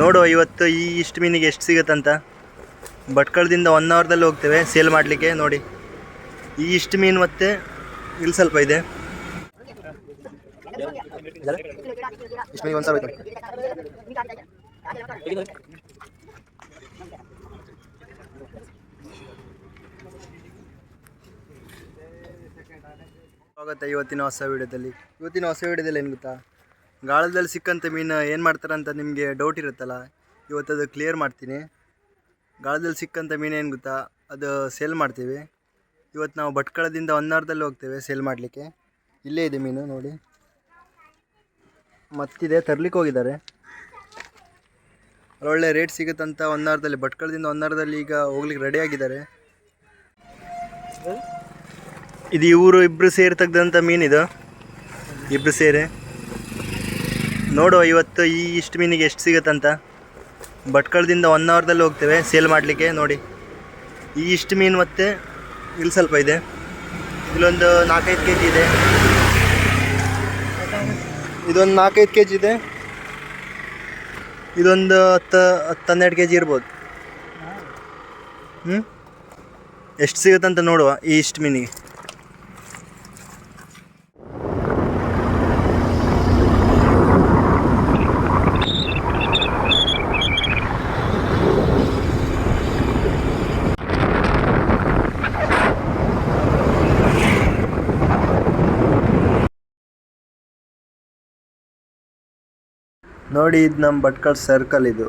ನೋಡು ಇವತ್ತು ಈ ಇಷ್ಟು ಮೀನಿಗೆ ಎಷ್ಟು ಸಿಗುತ್ತಂತ. ಭಟ್ಕಳದಿಂದ ಒನ್ ಅವರ್ದಲ್ಲಿ ಹೋಗ್ತೇವೆ ಸೇಲ್ ಮಾಡಲಿಕ್ಕೆ ನೋಡಿ. ಈ ಇಷ್ಟು ಮೀನು ಮತ್ತೆ ಇಲ್ಲಿ ಸ್ವಲ್ಪ ಇದೆ. ಸ್ವಾಗತ ಇವತ್ತಿನ ಹೊಸ ವಿಡಿಯೋದಲ್ಲಿ. ಇವತ್ತಿನ ಹೊಸ ವಿಡಿಯೋದಲ್ಲಿ ಏನು ಗೊತ್ತಾ? ಗಾಳದಲ್ಲಿ ಸಿಕ್ಕಂಥ ಮೀನು ಏನು ಮಾಡ್ತಾರಂತ ನಿಮಗೆ ಡೌಟ್ ಇರುತ್ತಲ್ಲ, ಇವತ್ತು ಅದು ಕ್ಲಿಯರ್ ಮಾಡ್ತೀನಿ. ಗಾಳದಲ್ಲಿ ಸಿಕ್ಕಂಥ ಮೀನು ಏನು ಗೊತ್ತಾ, ಅದು ಸೇಲ್ ಮಾಡ್ತೀವಿ. ಇವತ್ತು ನಾವು ಭಟ್ಕಳದಿಂದ ಒನ್ ಅವರ್ದಲ್ಲಿ ಹೋಗ್ತೇವೆ ಸೇಲ್ ಮಾಡಲಿಕ್ಕೆ. ಇಲ್ಲೇ ಇದೆ ಮೀನು, ನೋಡಿ. ಮತ್ತಿದೆ, ತರ್ಲಿಕ್ಕೆ ಹೋಗಿದ್ದಾರೆ. ಒಳ್ಳೆ ರೇಟ್ ಸಿಗುತ್ತಂತ ಒನ್ ಅವರ್ದಲ್ಲಿ ಭಟ್ಕಳದಿಂದ ಒನ್ ಅವರ್ದಲ್ಲಿ ಈಗ ಹೋಗ್ಲಿಕ್ಕೆ ರೆಡಿ ಆಗಿದ್ದಾರೆ. ಇದು ಇವರು ಇಬ್ಬರು ಸೇರಿ ತೆಗ್ದಂಥ ಮೀನಿದು ಇಬ್ಬರು ಸೇರಿ. ನೋಡು ಇವತ್ತು ಈ ಇಷ್ಟು ಮೀನಿಗೆ ಎಷ್ಟು ಸಿಗುತ್ತಂತ. ಭಟ್ಕಳದಿಂದ ಒನ್ ಅವರ್ದಲ್ಲಿ ಹೋಗ್ತೇವೆ ಸೇಲ್ ಮಾಡಲಿಕ್ಕೆ, ನೋಡಿ. ಈ ಇಷ್ಟು ಮೀನು ಮತ್ತೆ ಇಲ್ಲಿ ಸ್ವಲ್ಪ ಇದೆ. ಇಲ್ಲೊಂದು ನಾಲ್ಕೈದು ಕೆ ಜಿ ಇದೆ. ಇದೊಂದು ನಾಲ್ಕೈದು ಕೆ ಜಿ ಇದೆ. ಇದೊಂದು ಹತ್ತು ಹತ್ತು ಹನ್ನೆರಡು ಕೆ ಜಿ ಇರ್ಬೋದು. ಹ್ಞೂ ಎಷ್ಟು ಸಿಗುತ್ತಂತ ನೋಡುವ ಈ ಇಷ್ಟು ಮೀನಿಗೆ. ನೋಡಿ ಇದು ನಮ್ಮ ಭಟ್ಕಳ ಸರ್ಕಲ್ ಇದು.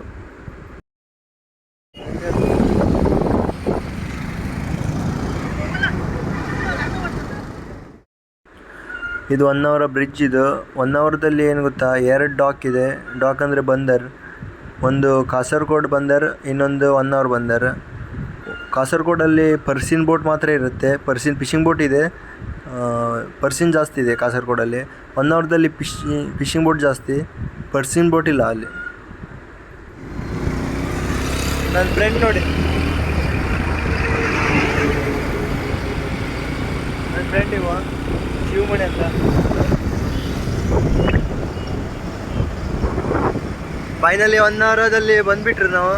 ಇದು ಒನ್ ಅವರ ಬ್ರಿಡ್ಜ್ ಇದು. ಒನ್ ಅವರ್ದಲ್ಲಿ ಏನು ಗೊತ್ತಾ? ಎರಡು ಡಾಕ್ ಇದೆ. ಡಾಕ್ ಅಂದರೆ ಬಂದರ್. ಒಂದು ಕಾಸರಗೋಡ್ ಬಂದರ್, ಇನ್ನೊಂದು ಒನ್ ಅವರ್ ಬಂದರ್. ಕಾಸರಗೋಡಲ್ಲಿ ಪರ್ಸಿನ್ ಬೋಟ್ ಮಾತ್ರ ಇರುತ್ತೆ. ಪರ್ಸಿನ್ ಫಿಶಿಂಗ್ ಬೋಟ್ ಇದೆ. ಪರ್ಸಿನ್ ಜಾಸ್ತಿ ಇದೆ ಕಾಸರಗೋಡಲ್ಲಿ. ಒನ್ ಅವರ್ದಲ್ಲಿ ಫಿಶ್ ಫಿಶಿಂಗ್ ಬೋಟ್ ಜಾಸ್ತಿ. ಪರ್ಸಿನ್ ಬೋಟ್ ಇಲ್ಲ ಅಲ್ಲಿ. ನನ್ನ ಫ್ರೆಂಡ್ ನೋಡಿ. ನನ್ನ ಫ್ರೆಂಡ್ ಇವ ಶಿವಮಣಿ ಅಂತ. ಫೈನಲಿ ಒನ್ ಅವರದಲ್ಲಿ ಬಂದ್ಬಿಟ್ರಿ ನಾವು.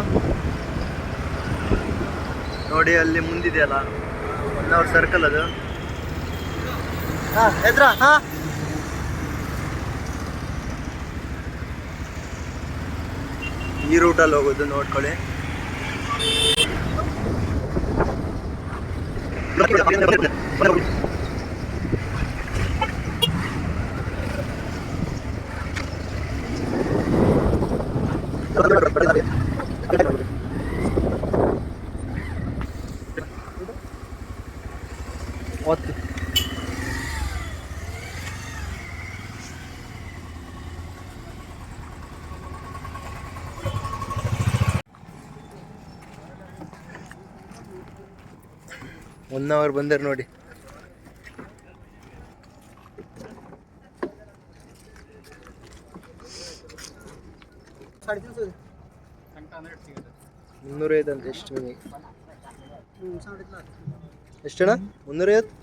ನೋಡಿ ಅಲ್ಲಿ ಮುಂದಿದೆಯಲ್ಲ. ಒನ್ ಅವರ್ ಸರ್ಕಲ್ ಅದು. ಹಾಂ ಎದ್ರ? ಹಾಂ. ಈ ರೂಟಲ್ಲಿ ಹೋಗೋದು ನೋಡ್ಕೊಳ್ಳಿ. ಒನ್ ಅವರ್ ಬಂದರು ನೋಡಿ. ಮುನ್ನೂರೈವತ್ತು ಅಂತ ಎಷ್ಟು ಮನಿ? ಎಷ್ಟಣ್ಣ? ಮುನ್ನೂರೈವತ್ತು?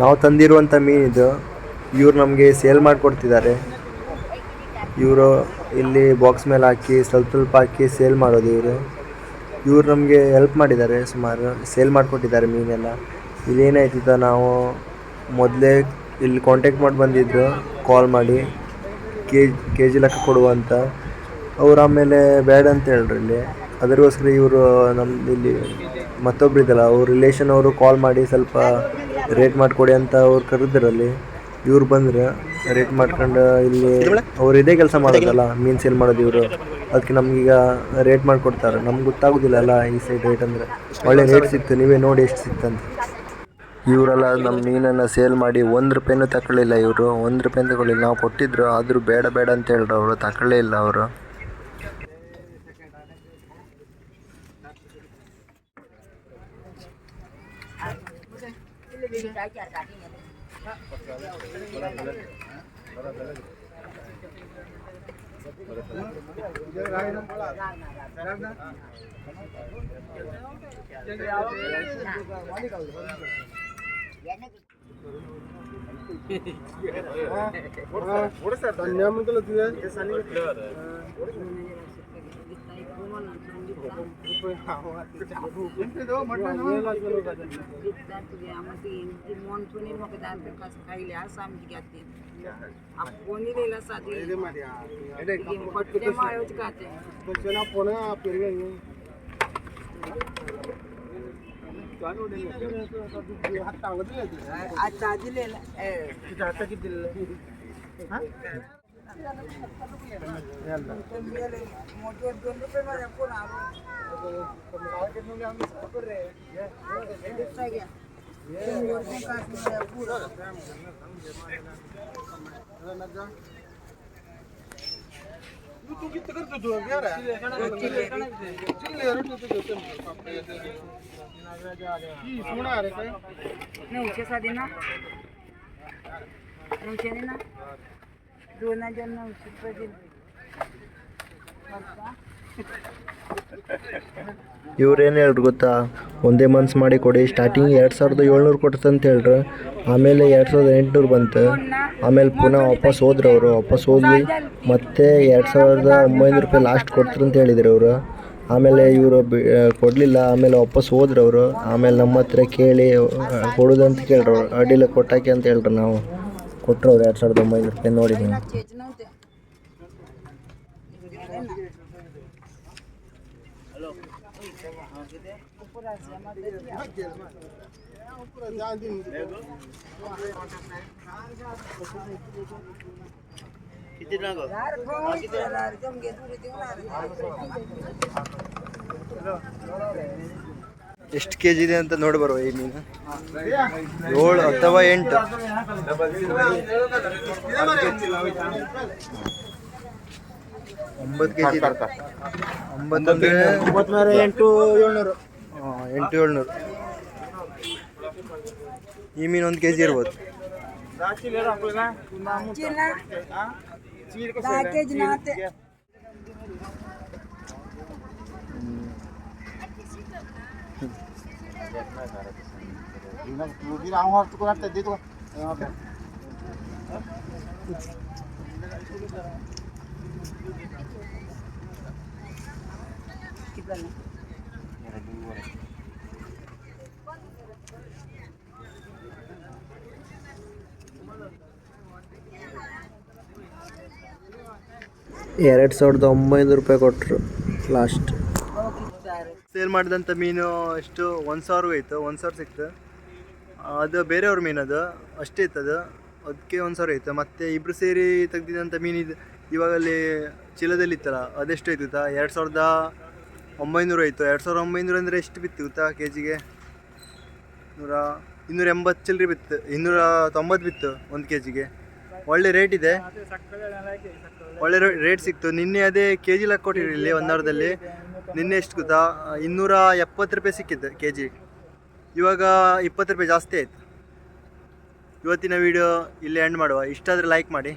ನಾವು ತಂದಿರುವಂಥ ಮೀನಿದು ಇವ್ರು ನಮಗೆ ಸೇಲ್ ಮಾಡಿಕೊಡ್ತಿದ್ದಾರೆ. ಇವರು ಇಲ್ಲಿ ಬಾಕ್ಸ್ ಮೇಲೆ ಹಾಕಿ, ಸ್ವಲ್ಪ ಸ್ವಲ್ಪ ಹಾಕಿ ಸೇಲ್ ಮಾಡೋದು ಇವರು. ಇವ್ರು ನಮಗೆ ಹೆಲ್ಪ್ ಮಾಡಿದ್ದಾರೆ ಸುಮಾರು, ಸೇಲ್ ಮಾಡಿಕೊಟ್ಟಿದ್ದಾರೆ ಮೀನೆಲ್ಲ. ಇಲ್ಲಿ ಏನಾಯ್ತಿದ್ದ ನಾವು ಮೊದಲೇ ಇಲ್ಲಿ ಕಾಂಟ್ಯಾಕ್ಟ್ ಮಾಡಿ ಬಂದಿದ್ದರು ಕಾಲ್ ಮಾಡಿ, ಕೆ ಕೆ ಜಿ ಲೆಕ್ಕ ಕೊಡುವಂತ ಅವ್ರು ಆಮೇಲೆ ಬೇಡ ಅಂತ ಹೇಳ್ರಿ ಇಲ್ಲಿ. ಅದಕ್ಕೋಸ್ಕರ ಇವರು ನಮ್ದು ಇಲ್ಲಿ ಮತ್ತೊಬ್ರು ಇದ್ದಲ್ಲ ಅವ್ರ ರಿಲೇಷನ್ ಅವರು ಕಾಲ್ ಮಾಡಿ ಸ್ವಲ್ಪ ರೇಟ್ ಮಾಡಿಕೊಡಿ ಅಂತ ಅವ್ರು ಕರೆದ್ರಲ್ಲಿ ಇವ್ರು ಬಂದ್ರೆ ರೇಟ್ ಮಾಡ್ಕೊಂಡು ಇಲ್ಲಿ ಅವ್ರು ಇದೇ ಕೆಲಸ ಮಾಡೋದಲ್ಲ ಮೀನ್ ಸೇಲ್ ಮಾಡೋದು ಇವರು? ಅದಕ್ಕೆ ನಮ್ಗೀಗ ರೇಟ್ ಮಾಡಿಕೊಡ್ತಾರೆ. ನಮ್ಗೆ ಗೊತ್ತಾಗೋದಿಲ್ಲ ಅಲ್ಲ ಈ ಸೈಡ್ ರೇಟ್ ಅಂದರೆ. ಒಳ್ಳೆ ರೇಟ್ ಸಿಕ್ತು, ನೀವೇ ನೋಡಿ ಎಷ್ಟು ಸಿಕ್ತಂತ ಇವರೆಲ್ಲ ನಮ್ಮ ಮೀನನ್ನು ಸೇಲ್ ಮಾಡಿ ಒಂದು ರೂಪಾಯಿನೂ ತಗೊಳ್ಳಿಲ್ಲ ಇವರು. ಒಂದು ರೂಪಾಯಿ ತಗೊಳ್ಳಿಲ್ಲ ನಾವು ಕೊಟ್ಟಿದ್ರು, ಆದರೂ ಬೇಡ ಬೇಡ ಅಂತ ಹೇಳ್ರು ಅವರು. ತಗೊಳ್ಳೇ ಇಲ್ಲ ಅವರು. तुझ्या आमची मन ले मग दान कसं खायले असं आमची घातली कोणी लिहिला साधे पट्टे माळच खाते फ़ोन आता दिलेला आता किती दिलेला non c'è sardina? non c'è di दोन हजार नऊशे रुपये दिले ಇವ್ರೇನು ಹೇಳ್ರು ಗೊತ್ತಾ ಒಂದೇ ಮನ್ಸು ಮಾಡಿ ಕೊಡಿ ಸ್ಟಾರ್ಟಿಂಗ್ ಎರಡು ಸಾವಿರದ ಏಳ್ನೂರು ಕೊಡ್ತಂತ ಹೇಳ್ರು ಆಮೇಲೆ ಎರಡು ಸಾವಿರದ ಎಂಟುನೂರು ಬಂತು ಆಮೇಲೆ ಪುನಃ ವಾಪಸ್ ಹೋದ್ರು ಅವರು ವಾಪಸ್ ಹೋದ್ವಿ ಮತ್ತೆ ಎರಡು ಸಾವಿರದ ಒಂಬೈನೂರು ರೂಪಾಯಿ ಲಾಸ್ಟ್ ಕೊಡ್ತಾರಂತ ಹೇಳಿದ್ರು ಅವರು ಆಮೇಲೆ ಇವರು ಕೊಡಲಿಲ್ಲ ಆಮೇಲೆ ವಾಪಸ್ ಹೋದ್ರು ಅವರು ಆಮೇಲೆ ನಮ್ಮ ಹತ್ರ ಕೇಳಿ ಆ, ಕೊಡುದಂತ ಕೇಳ್ರು ಅಡ್ಡಿಲ್ಲ ಕೊಟ್ಟಾಕಿ ಅಂತ ಹೇಳ್ರು ನಾವು ಕೊಟ್ಟರು ಅವ್ರು ಎರಡು ಸಾವಿರದ ಒಂಬೈನೂರು ರೂಪಾಯಿ ನೋಡಿ ಎಷ್ಟು ಕೆ ಜಿ ಇದೆ ಅಂತ ನೋಡಿ ಬರುವ ಈ ಮೀನು? ಏಳು ಅಥವಾ ಎಂಟು? ಒಂಬತ್ತು ಕೆ ಜಿ ಒಂಬತ್ತಂದ್ರೆ ಎಂಟು. ಏಳ್ನೂರು. ಎಂಟು ಏಳ್ನೂರು. ಈ ಮೀನು ಒಂದು ಕೆ ಜಿ ಇರ್ಬೋದು ಕೆ ಜಿ ಎರಡು ಸಾವಿರದ ಒಂಬೈನೂರು ರೂಪಾಯಿ ಕೊಟ್ಟರು ಲಾಸ್ಟ್. ಸೇಲ್ ಮಾಡಿದಂಥ ಮೀನು ಎಷ್ಟು? ಒಂದು ಸಾವಿರ ಇತ್ತು, ಒಂದು ಸಾವಿರ ಸಿಕ್ತು. ಅದು ಬೇರೆಯವ್ರ ಮೀನು ಅದು, ಅಷ್ಟೇ ಇತ್ತು ಅದು. ಅದಕ್ಕೆ ಒಂದು ಸಾವಿರ ಇತ್ತು. ಮತ್ತು ಇಬ್ಬರು ಸೇರಿ ತೆಗ್ದಿದ್ದಂಥ ಮೀನು ಇದು ಇವಾಗ ಅಲ್ಲಿ ಚೀಲದಲ್ಲಿ ಇತ್ತಲ್ಲ ಅದೆಷ್ಟು ಆಯ್ತು ಎರಡು ಸಾವಿರದ ಒಂಬೈನೂರು ಆಯಿತು ಎರಡು ಸಾವಿರದ ಒಂಬೈನೂರು ಅಂದರೆ ಎಷ್ಟು ಬಿತ್ತು ಗೊತ್ತಾ ಕೆ ಜಿಗೆ ನೂರ, ಇನ್ನೂರ ಎಂಬತ್ತು ಚಿಲ್ಲರೆ ಬಿತ್ತು. ಇನ್ನೂರ ತೊಂಬತ್ತು ಬಿತ್ತು ಒಂದು ಕೆ ಜಿಗೆ ಒಳ್ಳೆ ರೇಟ್ ಇದೆ. ಒಳ್ಳೆ ರೇಟ್ ಸಿಕ್ತು. ನಿನ್ನೆ ಅದೇ ಕೆ ಜಿ ಲೆಕ್ಕ ಕೊಟ್ಟಿರಿ ಒಂದು ವಾರದಲ್ಲಿ. ನಿನ್ನೆ ಎಷ್ಟು ಗೊತ್ತಾ? ಇನ್ನೂರ ಎಪ್ಪತ್ತು ರೂಪಾಯಿ ಸಿಕ್ಕಿತ್ತು ಕೆ ಜಿ ಇವಾಗ ಇಪ್ಪತ್ತು ರೂಪಾಯಿ ಜಾಸ್ತಿ ಆಯಿತು. ಇವತ್ತಿನ ವಿಡಿಯೋ ಇಲ್ಲಿ ಎಂಡ್ ಮಾಡುವ. ಇಷ್ಟಾದರೆ ಲೈಕ್ ಮಾಡಿ.